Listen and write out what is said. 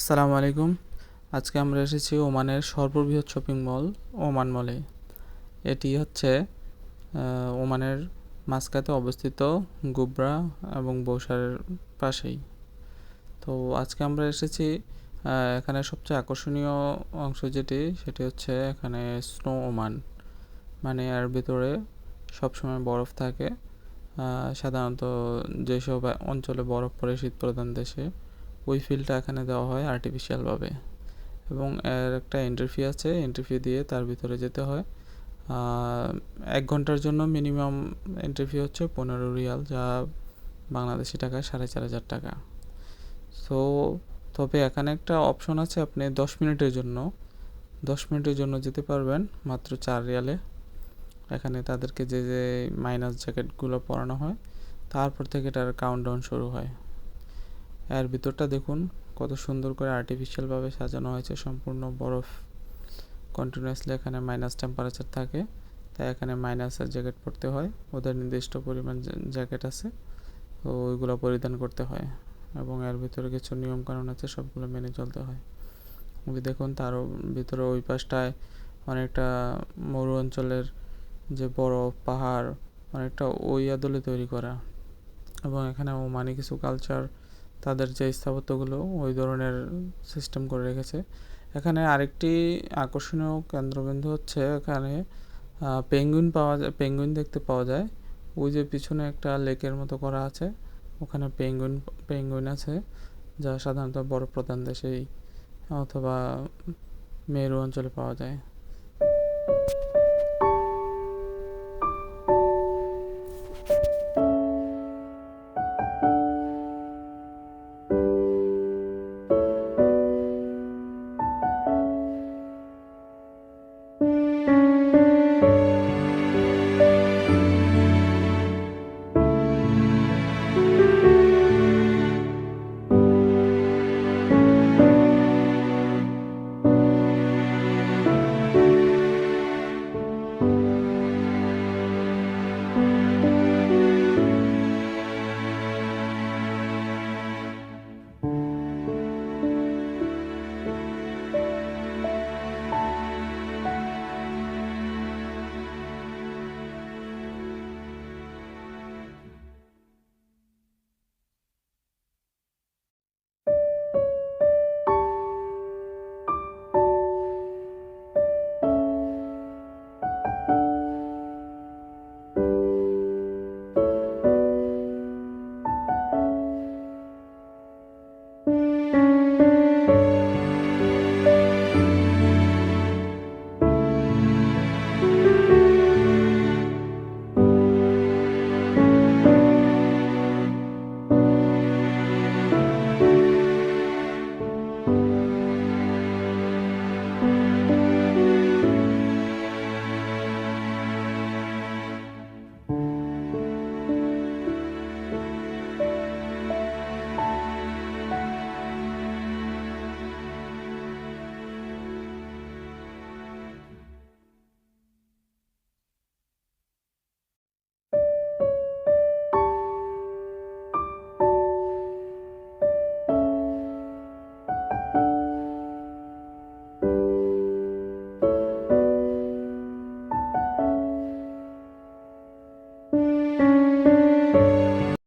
আসসালামু আলাইকুম। আজকে আমরা এসেছি ওমানের সর্ববৃহৎ শপিং মল, ওমান মলে। এটি হচ্ছে ওমানের মাস্কাতে অবস্থিত গুবরা এবং বৌসারের পাশেই। তো আজকে আমরা এসেছি এখানে সবচেয়ে আকর্ষণীয় অংশ যেটি, সেটি হচ্ছে এখানে স্নো ওমান। মানে এর ভিতরে সবসময় বরফ থাকে। সাধারণত যেসব অঞ্চলে বরফ পড়ে, শীত প্রধান দেশে। ওই ফিলটা এখানে দেওয়া হয় আর্টিফিশিয়ালভাবে এবং এর একটা এন্ট্রি ফি আছে এন্ট্রি ফি দিয়ে তার ভিতরে যেতে হয়। এক ঘণ্টার জন্য মিনিমাম এন্ট্রি ফি হচ্ছে পনেরো রিয়াল, যা বাংলাদেশি টাকায় সাড়ে চার হাজার টাকা। সো তবে এখানে একটা অপশন আছে আপনি দশ মিনিটের জন্য, দশ মিনিটের জন্য যেতে পারবেন মাত্র চার রিয়ালে। এখানে তাদেরকে যে যে মাইনাস জ্যাকেটগুলো পরানো হয়, তারপর থেকে এটার কাউন্টডাউন শুরু হয়। এর ভিতরটা দেখুন, কত সুন্দর করে আর্টিফিশিয়ালভাবে সাজানো হয়েছে সম্পূর্ণ বরফ। কন্টিনিউয়াসলি এখানে মাইনাস টেম্পারেচার থাকে, তাই এখানে মাইনাসের জ্যাকেট পরতে হয়। ওদের নির্দিষ্ট পরিমাণ জ্যাকেট আছে, তো ওইগুলো পরিধান করতে হয় এবং এর ভিতরে কিছু নিয়মকানুন আছে, সবগুলো মেনে চলতে হয়। দেখুন তার ভিতরে ওই পাশটায় অনেকটা মরু অঞ্চলের যে বরফ, পাহাড়, অনেকটা ওই আদলে তৈরি করা। এবং এখানে ওমানি কিছু কালচার তাদের যে স্থাপত্যগুলো ওই ধরনের সিস্টেম করে রেখেছে। এখানে আরেকটি আকর্ষণীয় কেন্দ্রবিন্দু হচ্ছে এখানে পেঙ্গুইন পাওয়া যায় পেঙ্গুইন দেখতে পাওয়া যায়। ওই যে পিছনে একটা লেকের মতো করা আছে। ওখানে পেঙ্গুইন পেঙ্গুইন আছে, যা সাধারণত বড় প্রধান দেশেই অথবা মেরু অঞ্চলে পাওয়া যায়।